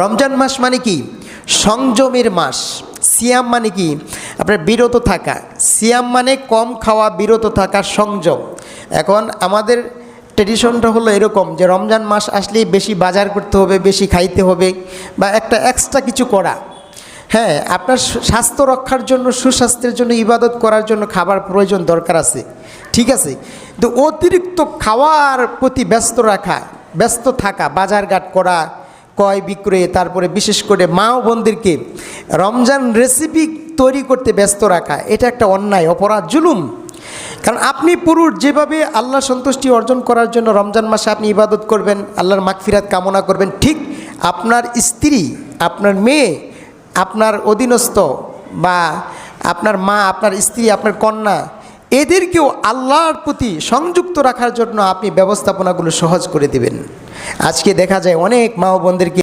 রমজান মাস মানে কি? সংযমের মাস। সিয়াম মানে কি? আপনার বিরত থাকা। সিয়াম মানে কম খাওয়া, বিরত থাকা, সংযম। এখন আমাদের ট্রেডিশনটা হলো এরকম যে রমজান মাস আসলেই বেশি বাজার করতে হবে, বেশি খাইতে হবে বা একটা এক্সট্রা কিছু করা। হ্যাঁ আপনার স্বাস্থ্য রক্ষার জন্য, সুস্বাস্থ্যের জন্য, ইবাদত করার জন্য খাবার প্রয়োজন দরকার আছে। ঠিক আছে? তো অতিরিক্ত খাওয়ার প্রতি ব্যস্ত রাখা, ব্যস্ত থাকা, বাজারঘাট করা ক্রয় বিক্রয়ে, তারপরে বিশেষ করে মা ও বোনদেরকে রমজান রেসিপি তৈরি করতে ব্যস্ত রাখা, এটা একটা অন্যায়, অপরাধ, জুলুম। কারণ আপনি পুরুষ, যেভাবে আল্লাহ সন্তুষ্টি অর্জন করার জন্য রমজান মাসে আপনি ইবাদত করবেন, আল্লাহর মাগফিরাত কামনা করবেন, ঠিক আপনার স্ত্রী, আপনার মেয়ে, আপনার অধীনস্থ বা আপনার মা, আপনার স্ত্রী, আপনার কন্যা এদেরকেও আল্লাহর প্রতি সংযুক্ত রাখার জন্য আপনি ব্যবস্থাপনাগুলো সহজ করে দেবেন। আজকে দেখা যায় অনেক মা বোনদেরকে